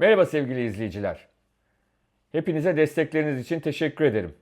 Merhaba sevgili izleyiciler. Hepinize destekleriniz için teşekkür ederim.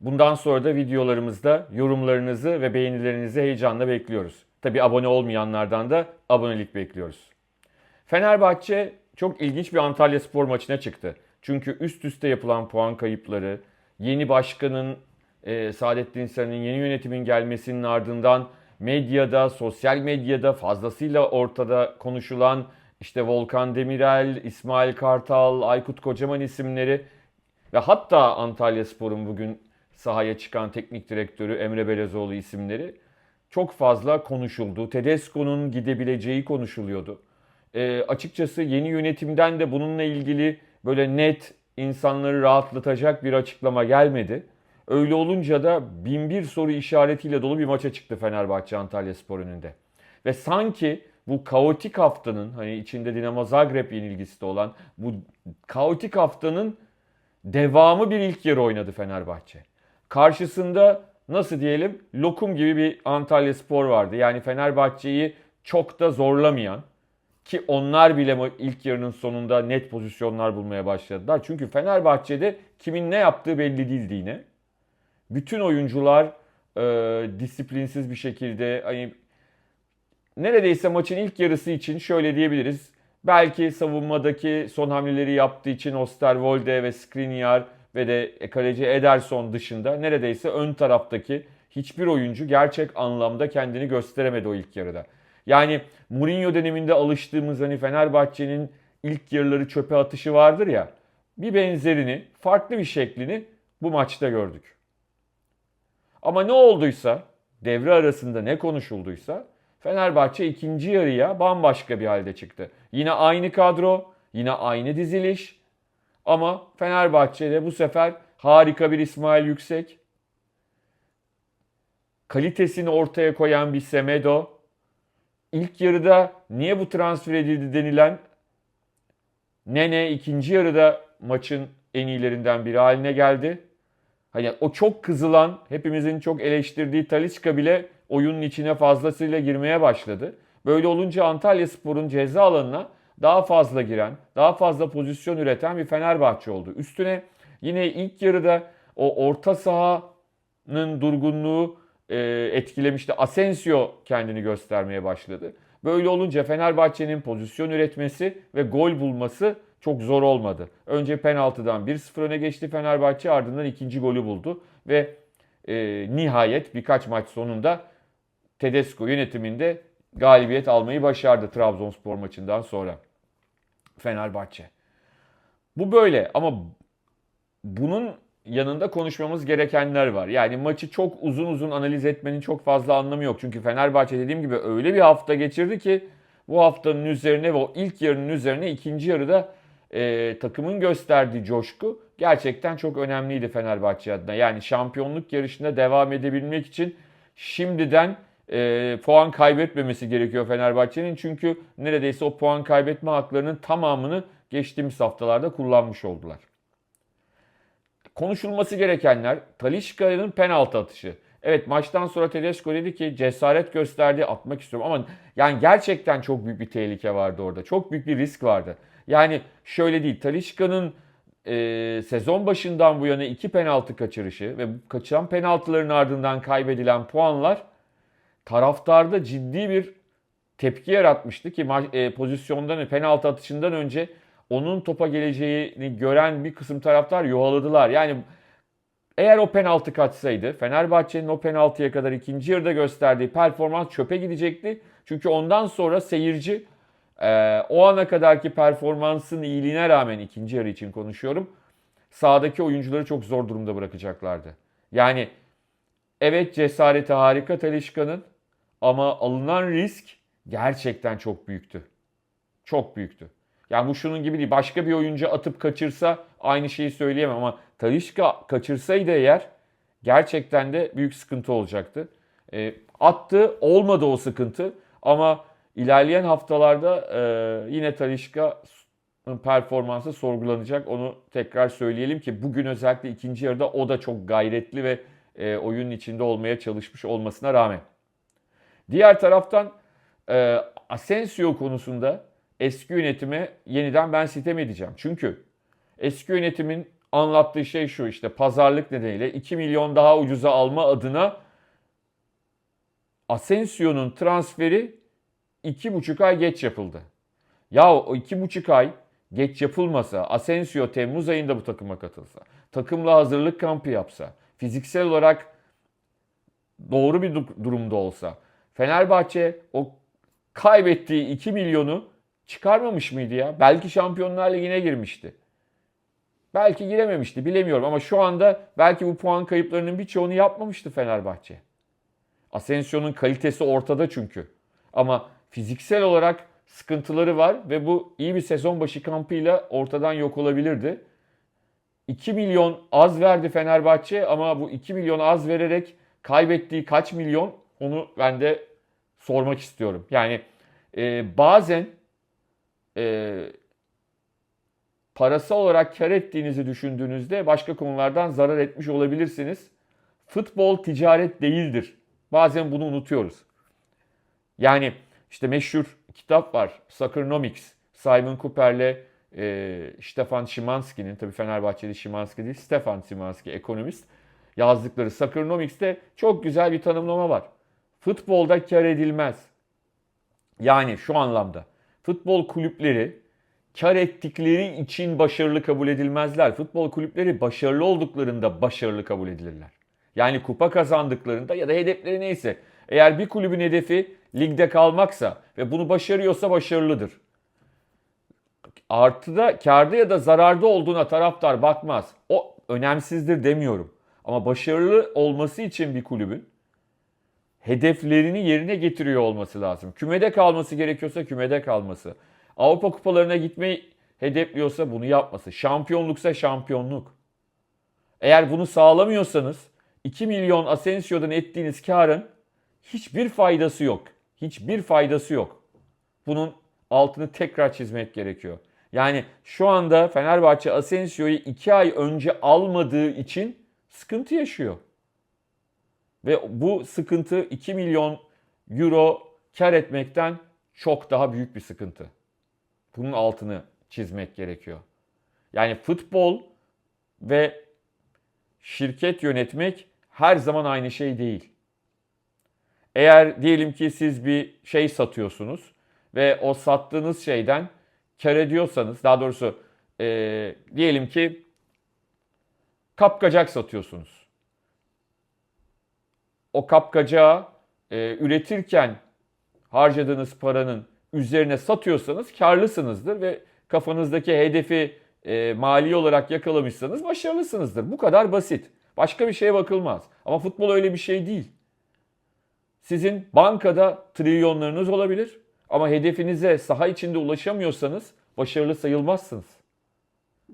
Bundan sonra da videolarımızda yorumlarınızı ve beğenilerinizi heyecanla bekliyoruz. Tabi abone olmayanlardan da abonelik bekliyoruz. Fenerbahçe çok ilginç bir Antalya Spor maçına çıktı. Çünkü üst üste yapılan puan kayıpları, yeni başkanın e, Saadettin Sarı'nın yeni yönetimin gelmesinin ardından medyada, sosyal medyada fazlasıyla ortada konuşulan işte Volkan Demirel, İsmail Kartal, Aykut Kocaman isimleri ve hatta Antalya Spor'un bugün sahaya çıkan teknik direktörü Emre Belezoğlu isimleri çok fazla konuşuldu. Tedesco'nun gidebileceği konuşuluyordu. E, açıkçası yeni yönetimden de bununla ilgili böyle net insanları rahatlatacak bir açıklama gelmedi. Öyle olunca da binbir soru işaretiyle dolu bir maça çıktı Fenerbahçe Antalya Spor önünde. Ve sanki bu kaotik haftanın hani içinde Dinamo Zagreb yenilgisi de olan bu kaotik haftanın devamı bir ilk yarı oynadı Fenerbahçe. Karşısında nasıl diyelim lokum gibi bir Antalya Spor vardı. Yani Fenerbahçe'yi çok da zorlamayan ki onlar bile ilk yarının sonunda net pozisyonlar bulmaya başladılar. Çünkü Fenerbahçe'de kimin ne yaptığı belli değildi yine. Bütün oyuncular e, disiplinsiz bir şekilde hani neredeyse maçın ilk yarısı için şöyle diyebiliriz. Belki savunmadaki son hamleleri yaptığı için Osterwolde ve Skriniar ve de kaleci Ederson dışında neredeyse ön taraftaki hiçbir oyuncu gerçek anlamda kendini gösteremedi o ilk yarıda. Yani Mourinho döneminde alıştığımız hani Fenerbahçe'nin ilk yarıları çöpe atışı vardır ya. Bir benzerini, farklı bir şeklini bu maçta gördük. Ama ne olduysa, devre arasında ne konuşulduysa Fenerbahçe ikinci yarıya bambaşka bir halde çıktı. Yine aynı kadro, yine aynı diziliş. Ama Fenerbahçe'de bu sefer harika bir İsmail Yüksek. Kalitesini ortaya koyan bir Semedo. İlk yarıda niye bu transfer edildi denilen Nene ikinci yarıda maçın en iyilerinden biri haline geldi. Hani o çok kızılan, hepimizin çok eleştirdiği Talisca bile oyunun içine fazlasıyla girmeye başladı. Böyle olunca Antalya Spor'un ceza alanına daha fazla giren, daha fazla pozisyon üreten bir Fenerbahçe oldu. Üstüne yine ilk yarıda o orta sahanın durgunluğu e, etkilemişti. Asensio kendini göstermeye başladı. Böyle olunca Fenerbahçe'nin pozisyon üretmesi ve gol bulması çok zor olmadı. Önce penaltıdan 1-0 öne geçti Fenerbahçe ardından ikinci golü buldu ve e, nihayet birkaç maç sonunda Tedesco yönetiminde galibiyet almayı başardı Trabzonspor maçından sonra. Fenerbahçe. Bu böyle ama bunun yanında konuşmamız gerekenler var. Yani maçı çok uzun uzun analiz etmenin çok fazla anlamı yok. Çünkü Fenerbahçe dediğim gibi öyle bir hafta geçirdi ki bu haftanın üzerine ve o ilk yarının üzerine ikinci yarıda e, takımın gösterdiği coşku gerçekten çok önemliydi Fenerbahçe adına. Yani şampiyonluk yarışında devam edebilmek için şimdiden e, puan kaybetmemesi gerekiyor Fenerbahçe'nin. Çünkü neredeyse o puan kaybetme haklarının tamamını geçtiğimiz haftalarda kullanmış oldular. Konuşulması gerekenler Talişka'nın penaltı atışı. Evet maçtan sonra Tedesco dedi ki cesaret gösterdi atmak istiyorum ama yani gerçekten çok büyük bir tehlike vardı orada. Çok büyük bir risk vardı. Yani şöyle değil Talişka'nın e, sezon başından bu yana iki penaltı kaçırışı ve kaçıran penaltıların ardından kaybedilen puanlar taraftarda ciddi bir tepki yaratmıştı ki e, pozisyondan penaltı atışından önce onun topa geleceğini gören bir kısım taraftar yuhaladılar. Yani eğer o penaltı kaçsaydı Fenerbahçe'nin o penaltıya kadar ikinci yarıda gösterdiği performans çöpe gidecekti. Çünkü ondan sonra seyirci e, o ana kadarki performansın iyiliğine rağmen ikinci yarı için konuşuyorum. Sahadaki oyuncuları çok zor durumda bırakacaklardı. Yani evet cesareti harika Talişka'nın ama alınan risk gerçekten çok büyüktü. Çok büyüktü. Yani bu şunun gibi değil. Başka bir oyuncu atıp kaçırsa aynı şeyi söyleyemem ama Talişka kaçırsaydı eğer gerçekten de büyük sıkıntı olacaktı. E, attı olmadı o sıkıntı ama ilerleyen haftalarda e, yine Talişka'nın performansı sorgulanacak. Onu tekrar söyleyelim ki bugün özellikle ikinci yarıda o da çok gayretli ve e, oyunun içinde olmaya çalışmış olmasına rağmen. Diğer taraftan e, Asensio konusunda eski yönetime yeniden ben sitem edeceğim. Çünkü eski yönetimin anlattığı şey şu işte pazarlık nedeniyle 2 milyon daha ucuza alma adına Asensio'nun transferi 2,5 ay geç yapıldı. Ya o 2,5 ay geç yapılmasa, Asensio Temmuz ayında bu takıma katılsa, takımla hazırlık kampı yapsa, fiziksel olarak doğru bir du- durumda olsa, Fenerbahçe o kaybettiği 2 milyonu çıkarmamış mıydı ya? Belki Şampiyonlar Ligi'ne girmişti. Belki girememişti bilemiyorum ama şu anda belki bu puan kayıplarının birçoğunu yapmamıştı Fenerbahçe. Asensio'nun kalitesi ortada çünkü. Ama fiziksel olarak sıkıntıları var ve bu iyi bir sezon başı kampıyla ortadan yok olabilirdi. 2 milyon az verdi Fenerbahçe ama bu 2 milyon az vererek kaybettiği kaç milyon onu ben de sormak istiyorum. Yani e, bazen e, parasal olarak kar ettiğinizi düşündüğünüzde başka konulardan zarar etmiş olabilirsiniz. Futbol ticaret değildir. Bazen bunu unutuyoruz. Yani işte meşhur kitap var. Soccernomics. Simon Cooper'le e, Stefan Szymanski'nin, tabii Fenerbahçeli Szymanski değil, Stefan Szymanski ekonomist yazdıkları Soccernomics'te çok güzel bir tanımlama var. Futbolda kar edilmez. Yani şu anlamda futbol kulüpleri kar ettikleri için başarılı kabul edilmezler. Futbol kulüpleri başarılı olduklarında başarılı kabul edilirler. Yani kupa kazandıklarında ya da hedefleri neyse. Eğer bir kulübün hedefi ligde kalmaksa ve bunu başarıyorsa başarılıdır. Artıda, karda ya da zararda olduğuna taraftar bakmaz. O önemsizdir demiyorum. Ama başarılı olması için bir kulübün hedeflerini yerine getiriyor olması lazım. Kümede kalması gerekiyorsa kümede kalması. Avrupa kupalarına gitmeyi hedefliyorsa bunu yapması. Şampiyonluksa şampiyonluk. Eğer bunu sağlamıyorsanız 2 milyon Asensio'dan ettiğiniz karın hiçbir faydası yok. Hiçbir faydası yok. Bunun altını tekrar çizmek gerekiyor. Yani şu anda Fenerbahçe Asensio'yu 2 ay önce almadığı için sıkıntı yaşıyor. Ve bu sıkıntı 2 milyon euro kar etmekten çok daha büyük bir sıkıntı. Bunun altını çizmek gerekiyor. Yani futbol ve şirket yönetmek her zaman aynı şey değil. Eğer diyelim ki siz bir şey satıyorsunuz ve o sattığınız şeyden kar ediyorsanız, daha doğrusu e, diyelim ki kapkacak satıyorsunuz. O kapkacağı e, üretirken harcadığınız paranın üzerine satıyorsanız karlısınızdır ve kafanızdaki hedefi e, mali olarak yakalamışsanız başarılısınızdır. Bu kadar basit. Başka bir şeye bakılmaz. Ama futbol öyle bir şey değil. Sizin bankada trilyonlarınız olabilir ama hedefinize saha içinde ulaşamıyorsanız başarılı sayılmazsınız.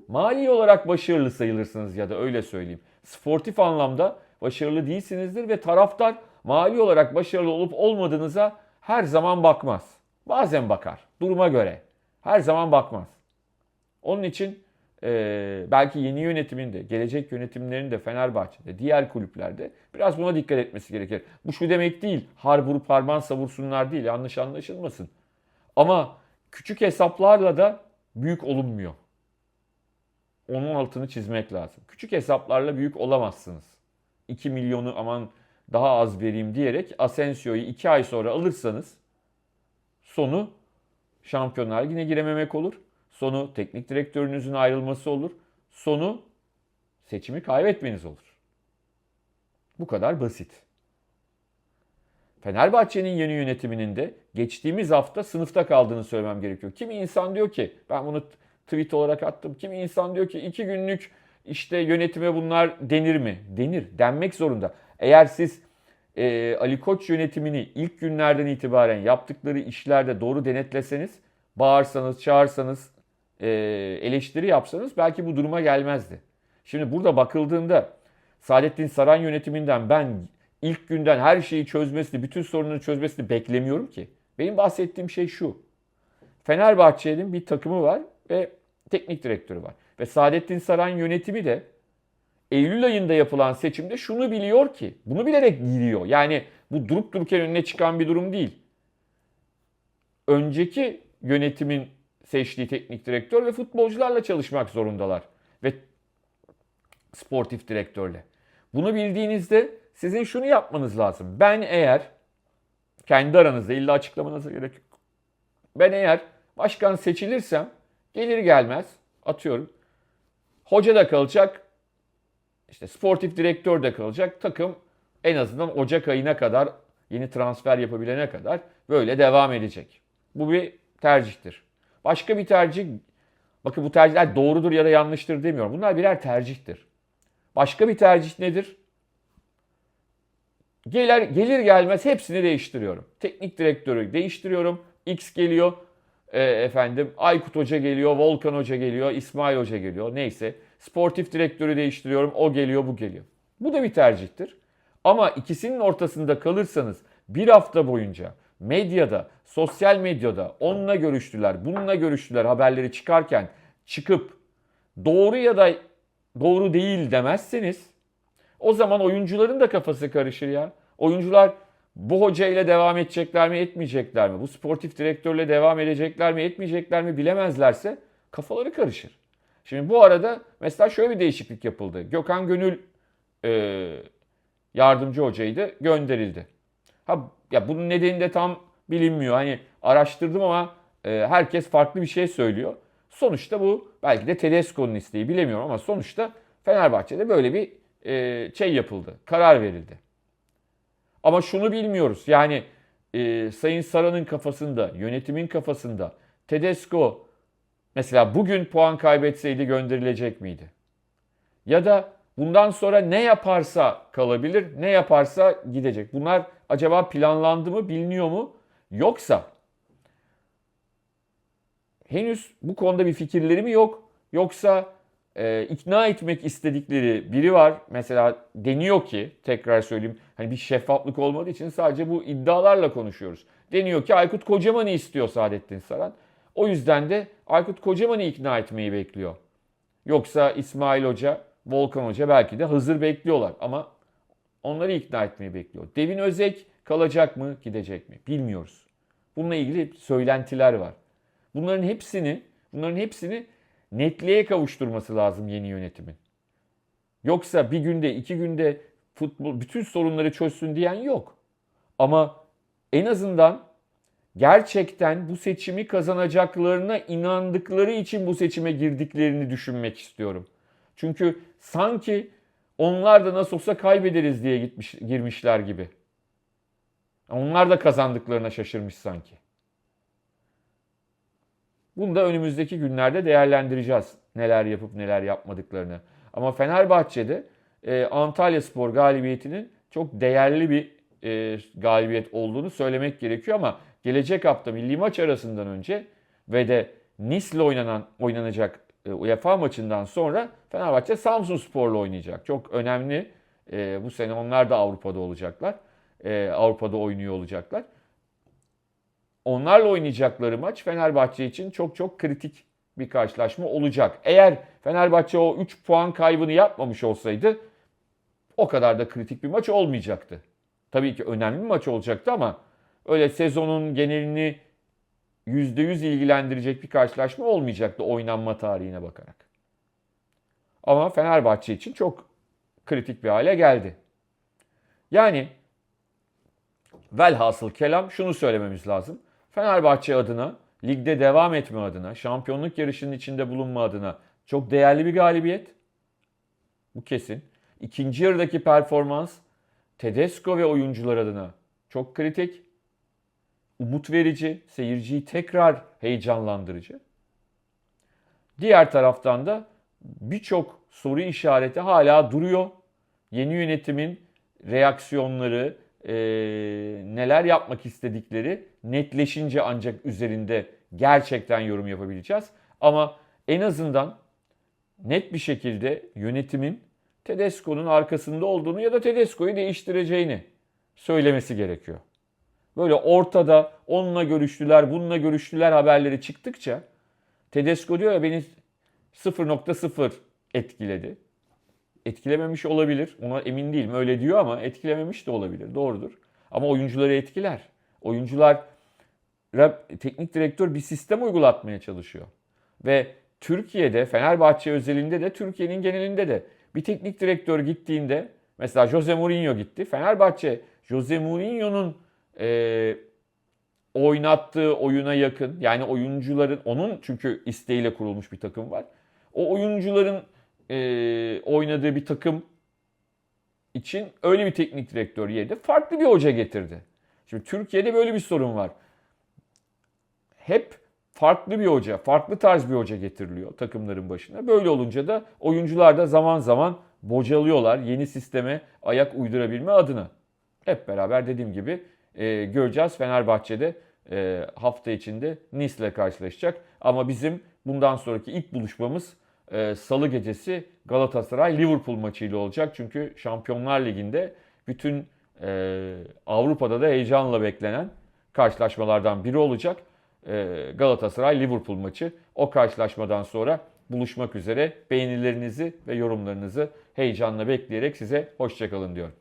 Mali olarak başarılı sayılırsınız ya da öyle söyleyeyim. Sportif anlamda başarılı değilsinizdir ve taraftar mali olarak başarılı olup olmadığınıza her zaman bakmaz. Bazen bakar. Duruma göre. Her zaman bakmaz. Onun için e, belki yeni yönetimin de, gelecek yönetimlerin de Fenerbahçe'de, diğer kulüplerde biraz buna dikkat etmesi gerekir. Bu şu demek değil, har vurup harman savursunlar değil, yanlış anlaşılmasın. Ama küçük hesaplarla da büyük olunmuyor. Onun altını çizmek lazım. Küçük hesaplarla büyük olamazsınız. 2 milyonu aman daha az vereyim diyerek Asensio'yu 2 ay sonra alırsanız sonu Şampiyonlar Ligi'ne girememek olur. Sonu teknik direktörünüzün ayrılması olur. Sonu seçimi kaybetmeniz olur. Bu kadar basit. Fenerbahçe'nin yeni yönetiminin de geçtiğimiz hafta sınıfta kaldığını söylemem gerekiyor. Kimi insan diyor ki ben bunu tweet olarak attım. Kimi insan diyor ki iki günlük işte yönetime bunlar denir mi? Denir. Denmek zorunda. Eğer siz e, Ali Koç yönetimini ilk günlerden itibaren yaptıkları işlerde doğru denetleseniz, bağırsanız, çağırsanız, e, eleştiri yapsanız belki bu duruma gelmezdi. Şimdi burada bakıldığında Saadettin Saran yönetiminden ben ilk günden her şeyi çözmesini, bütün sorunları çözmesini beklemiyorum ki. Benim bahsettiğim şey şu. Fenerbahçe'nin bir takımı var ve teknik direktörü var. Ve Saadettin Saran yönetimi de Eylül ayında yapılan seçimde şunu biliyor ki, bunu bilerek giriyor. Yani bu durup dururken önüne çıkan bir durum değil. Önceki yönetimin seçtiği teknik direktör ve futbolcularla çalışmak zorundalar. Ve sportif direktörle. Bunu bildiğinizde sizin şunu yapmanız lazım. Ben eğer kendi aranızda illa açıklamanıza gerek yok. Ben eğer başkan seçilirsem gelir gelmez atıyorum. Hoca da kalacak. işte sportif direktör de kalacak. Takım en azından Ocak ayına kadar yeni transfer yapabilene kadar böyle devam edecek. Bu bir tercihtir. Başka bir tercih bakın bu tercihler doğrudur ya da yanlıştır demiyorum. Bunlar birer tercihtir. Başka bir tercih nedir? Gelir, gelir gelmez hepsini değiştiriyorum. Teknik direktörü değiştiriyorum. X geliyor. E, efendim Aykut Hoca geliyor, Volkan Hoca geliyor, İsmail Hoca geliyor. Neyse. Sportif direktörü değiştiriyorum. O geliyor, bu geliyor. Bu da bir tercihtir. Ama ikisinin ortasında kalırsanız bir hafta boyunca medyada, sosyal medyada onunla görüştüler, bununla görüştüler haberleri çıkarken çıkıp doğru ya da doğru değil demezseniz o zaman oyuncuların da kafası karışır ya. Oyuncular bu hoca ile devam edecekler mi, etmeyecekler mi? Bu sportif direktörle devam edecekler mi, etmeyecekler mi bilemezlerse kafaları karışır. Şimdi bu arada mesela şöyle bir değişiklik yapıldı. Gökhan Gönül e, yardımcı hocaydı, gönderildi. Ha ya bunun nedeni de tam bilinmiyor. Hani araştırdım ama e, herkes farklı bir şey söylüyor. Sonuçta bu belki de Tedesco'nun isteği bilemiyorum ama sonuçta Fenerbahçe'de böyle bir e, şey yapıldı. Karar verildi. Ama şunu bilmiyoruz. Yani e, Sayın Saran'ın kafasında, yönetimin kafasında Tedesco mesela bugün puan kaybetseydi gönderilecek miydi? Ya da bundan sonra ne yaparsa kalabilir, ne yaparsa gidecek. Bunlar acaba planlandı mı, biliniyor mu? Yoksa henüz bu konuda bir fikirleri mi yok? Yoksa e, ikna etmek istedikleri biri var. Mesela deniyor ki, tekrar söyleyeyim, hani bir şeffaflık olmadığı için sadece bu iddialarla konuşuyoruz. Deniyor ki Aykut Kocaman'ı istiyor Saadettin Saran. O yüzden de Aykut Kocaman'ı ikna etmeyi bekliyor. Yoksa İsmail Hoca, Volkan Hoca belki de hazır bekliyorlar ama onları ikna etmeyi bekliyor. Devin Özek kalacak mı, gidecek mi? Bilmiyoruz. Bununla ilgili söylentiler var. Bunların hepsini, bunların hepsini netliğe kavuşturması lazım yeni yönetimin. Yoksa bir günde, iki günde futbol bütün sorunları çözsün diyen yok. Ama en azından gerçekten bu seçimi kazanacaklarına inandıkları için bu seçime girdiklerini düşünmek istiyorum. Çünkü sanki onlar da nasıl olsa kaybederiz diye gitmiş, girmişler gibi. Onlar da kazandıklarına şaşırmış sanki. Bunu da önümüzdeki günlerde değerlendireceğiz. Neler yapıp neler yapmadıklarını. Ama Fenerbahçe'de e, Antalya Spor galibiyetinin çok değerli bir e, galibiyet olduğunu söylemek gerekiyor ama gelecek hafta milli maç arasından önce ve de Nice'le oynanan oynanacak e, UEFA maçından sonra Fenerbahçe Samsun Spor'la oynayacak. Çok önemli. E, bu sene onlar da Avrupa'da olacaklar. E, Avrupa'da oynuyor olacaklar onlarla oynayacakları maç Fenerbahçe için çok çok kritik bir karşılaşma olacak. Eğer Fenerbahçe o 3 puan kaybını yapmamış olsaydı o kadar da kritik bir maç olmayacaktı. Tabii ki önemli bir maç olacaktı ama öyle sezonun genelini %100 ilgilendirecek bir karşılaşma olmayacaktı oynanma tarihine bakarak. Ama Fenerbahçe için çok kritik bir hale geldi. Yani velhasıl kelam şunu söylememiz lazım. Fenerbahçe adına, ligde devam etme adına, şampiyonluk yarışının içinde bulunma adına çok değerli bir galibiyet. Bu kesin. İkinci yarıdaki performans Tedesco ve oyuncular adına çok kritik. Umut verici, seyirciyi tekrar heyecanlandırıcı. Diğer taraftan da birçok soru işareti hala duruyor. Yeni yönetimin reaksiyonları, e, neler yapmak istedikleri netleşince ancak üzerinde gerçekten yorum yapabileceğiz. Ama en azından net bir şekilde yönetimin Tedesco'nun arkasında olduğunu ya da Tedesco'yu değiştireceğini söylemesi gerekiyor. Böyle ortada onunla görüştüler, bununla görüştüler haberleri çıktıkça Tedesco diyor ya beni 0.0 etkiledi etkilememiş olabilir. Ona emin değilim. Öyle diyor ama etkilememiş de olabilir. Doğrudur. Ama oyuncuları etkiler. Oyuncular teknik direktör bir sistem uygulatmaya çalışıyor. Ve Türkiye'de, Fenerbahçe özelinde de, Türkiye'nin genelinde de bir teknik direktör gittiğinde, mesela Jose Mourinho gitti. Fenerbahçe, Jose Mourinho'nun e, oynattığı oyuna yakın, yani oyuncuların, onun çünkü isteğiyle kurulmuş bir takım var. O oyuncuların e, oynadığı bir takım için öyle bir teknik direktör yedi. Farklı bir hoca getirdi. Şimdi Türkiye'de böyle bir sorun var. Hep farklı bir hoca, farklı tarz bir hoca getiriliyor takımların başına. Böyle olunca da oyuncular da zaman zaman bocalıyorlar yeni sisteme ayak uydurabilme adına. Hep beraber dediğim gibi e, göreceğiz Fenerbahçe'de e, hafta içinde Nice ile karşılaşacak. Ama bizim bundan sonraki ilk buluşmamız e, Salı gecesi Galatasaray Liverpool maçıyla olacak. Çünkü Şampiyonlar Ligi'nde bütün e, Avrupa'da da heyecanla beklenen karşılaşmalardan biri olacak. E, Galatasaray Liverpool maçı. O karşılaşmadan sonra buluşmak üzere. Beğenilerinizi ve yorumlarınızı heyecanla bekleyerek size hoşçakalın diyorum.